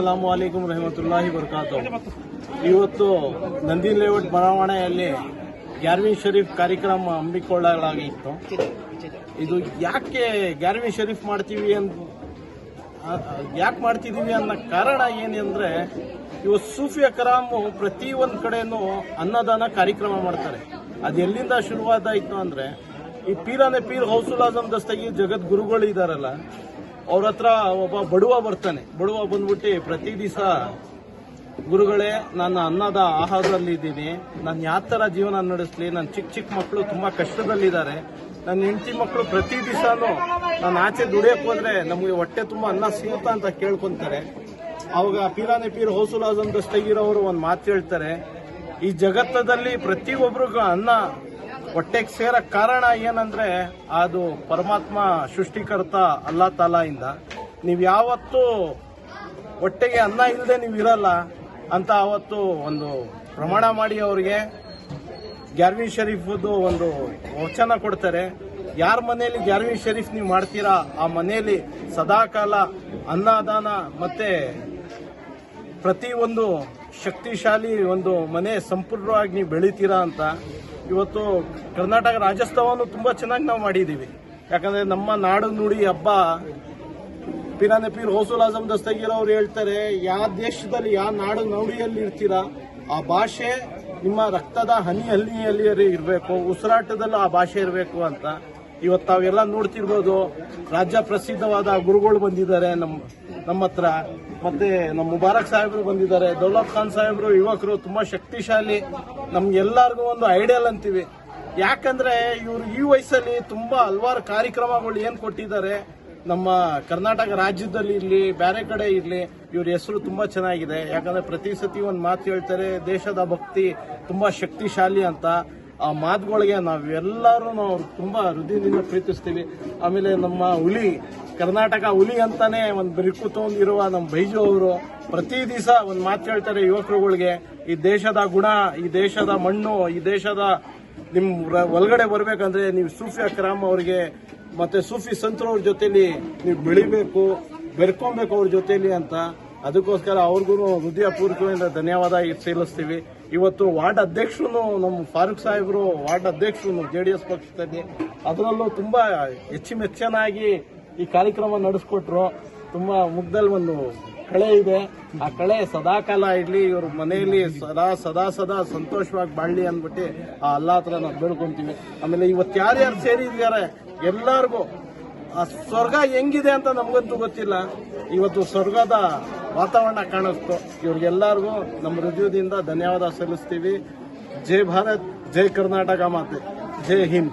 ಅಸ್ಸಲಾಂ ಅಲೈಕುಮ್ ರಹಮತುಲ್ಲಾಹಿ ಬರ್ಕಾತು ಇವತ್ತು ನಂದಿನ್ ಲೇಔಟ್ ಬಡಾವಣೆಯಲ್ಲಿ ಗ್ಯಾರ್ವಿನ್ ಶರೀಫ್ ಕಾರ್ಯಕ್ರಮ ಹಮ್ಮಿಕೊಳ್ಳಲಾಗಿತ್ತು ಇದು ಯಾಕೆ ಗ್ಯಾರ್ವಿನ್ ಶರೀಫ್ ಮಾಡ್ತೀವಿ ಅಂತ ಯಾಕೆ ಮಾಡ್ತಿದ್ದೀವಿ ಅನ್ನೋ ಕಾರಣ ಏನಂದ್ರೆ ಇವತ್ತು ಸೂಫಿ ಪ್ರತಿ ಒಂದು ಕಡೆನೂ ಅನ್ನದಾನ ಕಾರ್ಯಕ್ರಮ ಮಾಡ್ತಾರೆ. ಅದು ಎಲ್ಲಿಂದ ಶುರುವಾದಾಯಿತು ಅಂದ್ರೆ, ಈ ಪೀರಾನೆ ಪೀರ್ ಹೌಸುಲ್ ಆಜಮ್ ದಸ್ತಾಗಿ ಜಗದ್ಗುರುಗಳು ಇದ್ದಾರಲ್ಲ ಅವ್ರ ಹತ್ರ ಒಬ್ಬ ಬಡವ ಬರ್ತಾನೆ. ಬಡವ ಬಂದ್ಬಿಟ್ಟು ಪ್ರತಿ ದಿವಸ, ಗುರುಗಳೇ, ನನ್ನ ಅನ್ನದ ಆಹಾರದಲ್ಲಿ ಇದ್ದೀನಿ ನಾನು ಯಾವ ಥರ ಜೀವನ ನಡೆಸಲಿ? ನನ್ನ ಚಿಕ್ಕ ಚಿಕ್ಕ ಮಕ್ಕಳು ತುಂಬ ಕಷ್ಟದಲ್ಲಿದ್ದಾರೆ. ನನ್ನ ಹೆಂಡತಿ ಮಕ್ಕಳು ಪ್ರತಿ ದಿವಸನೂ ನಾನು ಆಚೆ ದುಡಿಯಕ್ಕೆ ಹೋದ್ರೆ ನಮಗೆ ಹೊಟ್ಟೆ ತುಂಬ ಅನ್ನ ಸಿಗುತ್ತಾ ಅಂತ ಕೇಳ್ಕೊಂತಾರೆ. ಅವಾಗ ಪೀರಾನೆ ಪೀರ್ ಹೌಸುಲಾಜ್ ಅವರು ಒಂದು ಮಾತು ಹೇಳ್ತಾರೆ. ಈ ಜಗತ್ತದಲ್ಲಿ ಪ್ರತಿಯೊಬ್ಬರಿಗೂ ಅನ್ನ ಹೊಟ್ಟೆಗೆ ಸೇರ ಕಾರಣ ಏನಂದ್ರೆ ಅದು ಪರಮಾತ್ಮ ಸೃಷ್ಟಿಕರ್ತ ಅಲ್ಲಾ ಇಂದ. ನೀವು ಯಾವತ್ತೂ ಹೊಟ್ಟೆಗೆ ಅನ್ನ ಇಲ್ಲದೆ ನೀವು ಇರಲ್ಲ ಅಂತ ಅವತ್ತು ಒಂದು ಪ್ರಮಾಣ ಮಾಡಿ ಅವರಿಗೆ ಗ್ಯಾರ್ವಿನ್ ಶರೀಫ್ ಒಂದು ವಚನ ಕೊಡ್ತಾರೆ. ಯಾರ ಮನೆಯಲ್ಲಿ ಗ್ಯಾರ್ವಿನ್ ಶರೀಫ್ ನೀವು ಮಾಡ್ತೀರಾ, ಆ ಮನೆಯಲ್ಲಿ ಸದಾಕಾಲ ಅನ್ನದಾನ ಮತ್ತೆ ಪ್ರತಿ ಒಂದು ಶಕ್ತಿಶಾಲಿ ಒಂದು ಮನೆ ಸಂಪೂರ್ಣವಾಗಿ ನೀವು ಬೆಳಿತೀರಾ ಅಂತ ಇವತ್ತು ಕರ್ನಾಟಕ ರಾಜ್ಯೋತ್ಸವನು ತುಂಬ ಚೆನ್ನಾಗಿ ನಾವು ಮಾಡಿದ್ದೀವಿ. ಯಾಕಂದ್ರೆ ನಮ್ಮ ನಾಡು ನುಡಿ ಹಬ್ಬ, ಪಿರಾನೆ ಪೀರ್ ಹೋಸುಲ್ ಆಜಮ್ ದಸ್ತಗೀರ್ ಅವ್ರು ಹೇಳ್ತಾರೆ ಯಾವ ದೇಶದಲ್ಲಿ ಯಾವ ನಾಡು ನುಡಿಯಲ್ಲಿ ಇರ್ತೀರಾ, ಆ ಭಾಷೆ ನಿಮ್ಮ ರಕ್ತದ ಹನಿ ಹಲ್ಲಿಯಲ್ಲಿ ಇರಬೇಕು, ಉಸಿರಾಟದಲ್ಲೂ ಆ ಭಾಷೆ ಇರಬೇಕು ಅಂತ. ಇವತ್ತು ತಾವೆಲ್ಲ ನೋಡ್ತಿರ್ಬೋದು, ರಾಜ್ಯ ಪ್ರಸಿದ್ಧವಾದ ಗುರುಗಳು ಬಂದಿದ್ದಾರೆ, ನಮ್ಮ ನಮ್ಮ ಹತ್ರ. ಮತ್ತೆ ನಮ್ಮ ಮುಬಾರಕ್ ಸಾಹೇಬರು ಬಂದಿದ್ದಾರೆ. ದೌಲತ್ ಖಾನ್ ಸಾಹೇಬರು ಯುವಕರು ತುಂಬಾ ಶಕ್ತಿಶಾಲಿ. ನಮ್ಗೆಲ್ಲರಿಗೂ ಒಂದು ಐಡಿಯಲ್ ಅಂತೀವಿ. ಯಾಕಂದ್ರೆ ಇವರು ಈ ವಯಸ್ಸಲ್ಲಿ ತುಂಬಾ ಹಲವಾರು ಕಾರ್ಯಕ್ರಮಗಳು ಏನ್ ಕೊಟ್ಟಿದ್ದಾರೆ. ನಮ್ಮ ಕರ್ನಾಟಕ ರಾಜ್ಯದಲ್ಲಿ ಇರಲಿ ಬೇರೆ ಕಡೆ ಇರಲಿ, ಇವ್ರ ಹೆಸರು ತುಂಬಾ ಚೆನ್ನಾಗಿದೆ. ಯಾಕಂದ್ರೆ ಪ್ರತಿ ಸತಿ ಒಂದು ಮಾತು ಹೇಳ್ತಾರೆ, ದೇಶದ ಭಕ್ತಿ ತುಂಬಾ ಶಕ್ತಿಶಾಲಿ ಅಂತ. ಆ ಮಾತುಗಳಿಗೆ ನಾವೆಲ್ಲರೂ ನಾವು ತುಂಬಾ ಹೃದಯದಿಂದ ಪ್ರೀತಿಸ್ತೀವಿ. ಆಮೇಲೆ ನಮ್ಮ ಹುಲಿ, ಕರ್ನಾಟಕ ಹುಲಿ ಅಂತಾನೆ ಒಂದು ಬಿರುಕು ತಗೊಂಡಿರುವ ನಮ್ಮ ಬೈಜು ಅವರು ಪ್ರತಿ ದಿವಸ ಒಂದು ಮಾತು ಹೇಳ್ತಾರೆ ಯುವಕರುಗಳಿಗೆ, ಈ ದೇಶದ ಗುಣ, ಈ ದೇಶದ ಮಣ್ಣು, ಈ ದೇಶದ ನಿಮ್ಮ ಒಳಗಡೆ ಬರಬೇಕಂದ್ರೆ ನೀವು ಸೂಫಿ ಅಕ್ರಾಮ್ ಅವರಿಗೆ ಮತ್ತೆ ಸೂಫಿ ಸಂತ್ರವ್ರ ಜೊತೆಲಿ ನೀವು ಬೆಳಿಬೇಕು, ಬೆರ್ಕೊಬೇಕು ಅವ್ರ ಜೊತೆಲಿ ಅಂತ. ಅದಕ್ಕೋಸ್ಕರ ಅವ್ರಿಗೂ ಹೃದಯಪೂರ್ವಕದಿಂದ ಧನ್ಯವಾದ ಸಲ್ಲಿಸ್ತೀವಿ. ಇವತ್ತು ವಾರ್ಡ್ ಅಧ್ಯಕ್ಷರು, ನಮ್ಮ ಫಾರೂಕ್ ಸಾಹೇಬರು, ವಾರ್ಡ್ ಅಧ್ಯಕ್ಷರು ಜೆ ಡಿ ಎಸ್ ಪಕ್ಷದಲ್ಲಿ ಅದರಲ್ಲೂ ತುಂಬ ಹೆಚ್ಚುಮೆಚ್ಚನಾಗಿ ಈ ಕಾರ್ಯಕ್ರಮ ನಡೆಸ್ಕೊಟ್ರು. ತುಂಬ ಮುಗ್ದಲ್ಲಿ ಒಂದು ಕಳೆ ಇದೆ. ಆ ಕಳೆ ಸದಾಕಾಲ ಇರಲಿ, ಇವ್ರ ಮನೆಯಲ್ಲಿ ಸದಾ ಸದಾ ಸದಾ ಸಂತೋಷವಾಗಿ ಬಾಳ್ಲಿ ಅಂದ್ಬಿಟ್ಟು ಆ ಅಲ್ಲ ಹತ್ರ ನಾವು ಬೇಡ್ಕೊಂತೀವಿ. ಆಮೇಲೆ ಇವತ್ತು ಯಾರ್ಯಾರು ಸೇರಿದ್ದಾರೆ? ಎಲ್ಲರಿಗೂ ಆ ಸ್ವರ್ಗ ಹೆಂಗಿದೆ ಅಂತ ನಮಗಂತೂ ಗೊತ್ತಿಲ್ಲ. ಇವತ್ತು ಸ್ವರ್ಗದ ವಾತಾವರಣ ಕಾಣಿಸ್ತು. ಇವ್ರಿಗೆಲ್ಲರಿಗೂ ನಮ್ಮ ಹೃದಯದಿಂದ ಧನ್ಯವಾದ ಸಲ್ಲಿಸ್ತೀವಿ. ಜೈ ಭಾರತ್, ಜೈ ಕರ್ನಾಟಕ ಮಾತೆ. ಜೈ ಹಿಂದ್.